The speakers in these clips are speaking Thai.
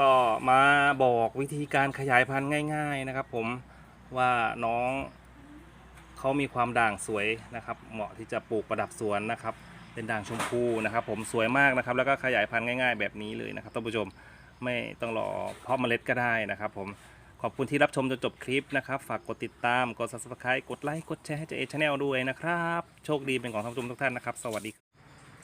ก็มาบอกวิธีการขยายพันธุ์ง่าย ๆนะครับ ผมว่าน้องเขามีความด่างสวยนะครับ เหมาะที่จะปลูกประดับสวนนะครับ เป็นด่างชมพูนะครับ ผมสวยมากนะครับ แล้วก็ขยายพันธุ์ง่าย ๆ แบบนี้เลยนะครับท่านผู้ชมไม่ต้องรอเพาะเมล็ดก็ได้นะครับ ผมขอบคุณที่รับชมจนจบคลิปนะครับ ฝากกดติดตามกด subscribe กดไลค์กดแชร์ให้เจเอชแนลด้วยนะครับ โชคดีเป็นของท่านผู้ชมทุกท่านนะครับ สวัสดี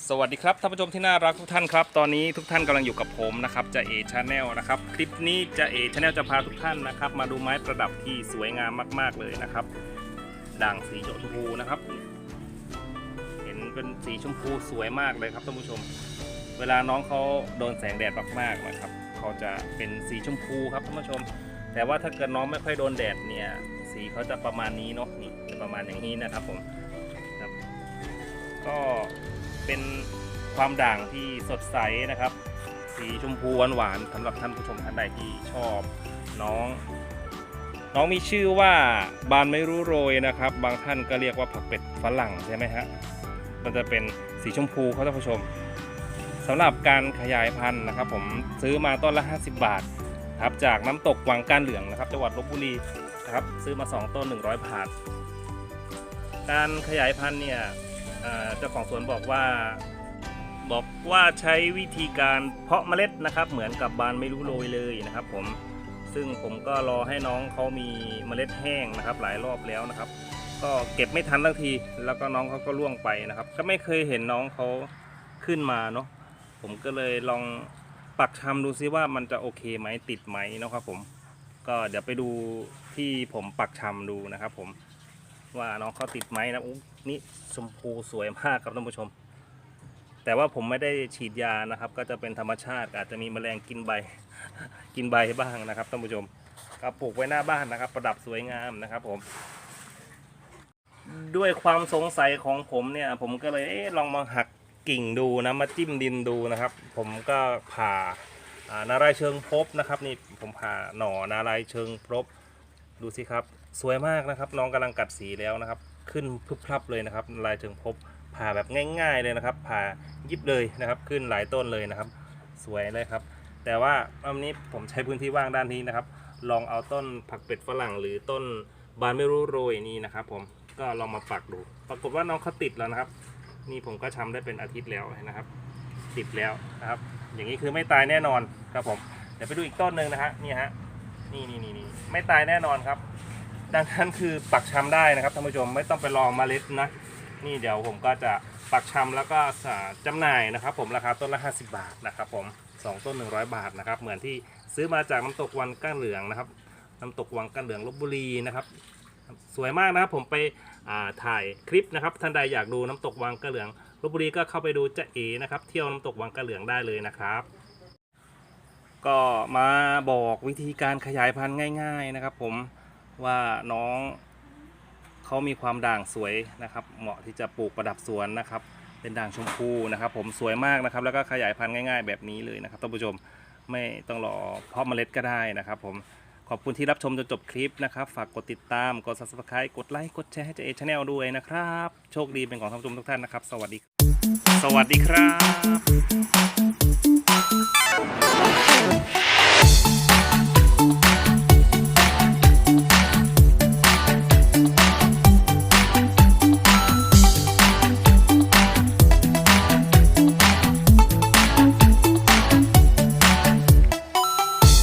สวัสดีครับท่านผู้ชมที่น่ารักทุกท่านครับ ตอนนี้ทุกท่านกำลังอยู่กับผมนะครับจะเอชแนลนะครับ คลิปนี้จะเอชแนลจะพาทุกท่านนะครับ มาดูไม้ประดับที่สวยงามมาก ๆเลยนะครับ ด่างสีชมพูนะครับ เห็นเป็นสีชมพูสวยมากเลยครับท่านผู้ชม เวลาน้องเขาโดนแสงแดดมากๆนะครับเขาจะเป็นสีชมพูครับท่านผู้ชม แต่ว่าถ้าเกิดน้องไม่ค่อยโดนแดดเนี่ย สีเขาจะประมาณนี้เนาะนี่ประมาณอย่างนี้นะครับผมครับก็ เป็นความด่างที่สดใสนะครับ สีชมพูหวานๆสำหรับท่านผู้ชมท่านใดที่ชอบน้อง น้องมีชื่อว่าบานไม่รู้โรยนะครับ บางท่านก็เรียกว่าผักเป็ดฝรั่งใช่ไหมฮะมันจะเป็นสีชมพูครับท่านผู้ชมสำหรับการขยายพันธุ์นะครับ ผมซื้อมาต้นละ 50 บาทครับจากน้ำตกวังก้านเหลืองนะครับจังหวัดลบบุรีนะครับซื้อมา 2 ต้น 100 บาท การขยายพันธุ์เนี่ย เจ้าของสวนบอกว่าบอกว่าใช้วิธีการเพาะเมล็ดนะครับ เหมือนกับบานไม่รู้โรยเลยนะครับ ผมซึ่งผมก็รอให้น้องเขามีเมล็ดแห้งนะครับ หลายรอบแล้วนะครับ ก็เก็บไม่ทันทันที แล้วก็น้องเขาก็ล่วงไปนะครับ ก็ไม่เคยเห็นน้องเขาขึ้นมาเนาะผมก็เลยลองปักชำดูซิว่ามันจะโอเคไหมติดไหมนะครับผมก็เดี๋ยวไปดูที่ผมปักชำดูนะครับผม ว่าน้องเขาติดไหมนะอุ๊นี่ชมพูสวยมากครับท่านผู้ชม แต่ว่าผมไม่ได้ฉีดยานะครับ ก็จะเป็นธรรมชาติอาจจะมีแมลงกินใบ กินใบบ้างนะครับท่านผู้ชมก็ปลูกไว้หน้าบ้านนะครับ ประดับสวยงามนะครับ ผม ด้วยความสงสัยของผมเนี่ย ผมก็เลยเอ๊ะลองมาหักกิ่งดูนะมาจิ้มดินดูนะครับ ผมก็ผ่าอ่านารายเชิงพบนะครับ นี่ผมผ่าหน่อนารายเชิงพบ ดูสิครับ สวยมากนะครับ น้องกำลังกัดสีแล้วนะครับ ขึ้นพรึบพรับเลยนะครับนายณ์เชิงพบผ่าแบบง่าย ๆเลยนะครับ ผ่ายิบเลยนะครับ ขึ้นหลายต้นเลยนะครับ สวยเลยครับ แต่ว่าวันนี้ผมใช้พื้นที่ว่างด้านนี้นะครับ ลองเอาต้นผักเป็ดฝรั่งหรือต้นบานไม่รู้โรยนี่นะครับ ผมก็ลองมาปักดู ปรากฏว่าน้องเขาติดแล้วนะครับ นี่ผมก็ทำได้เป็นอาทิตย์แล้วนะครับ ติดแล้วนะครับ อย่างนี้คือไม่ตายแน่นอนครับผมเดี๋ยวไปดูอีกต้นหนึ่งนะฮะนี่ฮะ นี่นี่นี่นี่ไม่ตายแน่นอนครับ ดังนั้นคือปักชำได้นะครับท่านผู้ชมไม่ต้องไปรอเมล็ดนะ นี่เดี๋ยวผมก็จะปักชำแล้วก็จำหน่ายนะครับ ผมราคาต้นละ 50 บาทนะครับผมสองต้น 100 บาทนะครับเหมือนที่ซื้อมาจากน้ำตกวังก้านเหลืองนะครับ น้ำตกวังก้านเหลืองลบบุรีนะครับ สวยมากนะครับผมไปถ่ายคลิปนะครับท่านใดอยากดูน้ำตกวังก้านเหลืองลบบุรีก็เข้าไปดูจะเอนะครับ เที่ยวน้ำตกวังก้านเหลืองได้เลยนะครับ ก็มาบอกวิธีการขยายพันธุ์ง่าย ๆนะครับ ผมว่าน้องเขามีความด่างสวยนะครับ เหมาะที่จะปลูกประดับสวนนะครับ เป็นด่างชมพูนะครับ ผมสวยมากนะครับ แล้วก็ขยายพันธุ์ง่าย ๆ แบบนี้เลยนะครับท่านผู้ชมไม่ต้องรอเพาะเมล็ดก็ได้นะครับ ผมขอบคุณที่รับชมจนจบคลิปนะครับ ฝากกดติดตาม กด subscribe กดไลค์ กดแชร์ให้เจเอชแนลด้วยนะครับ โชคดีเป็นของท่านผู้ชมทุกท่านนะครับ สวัสดี วัสดีครับ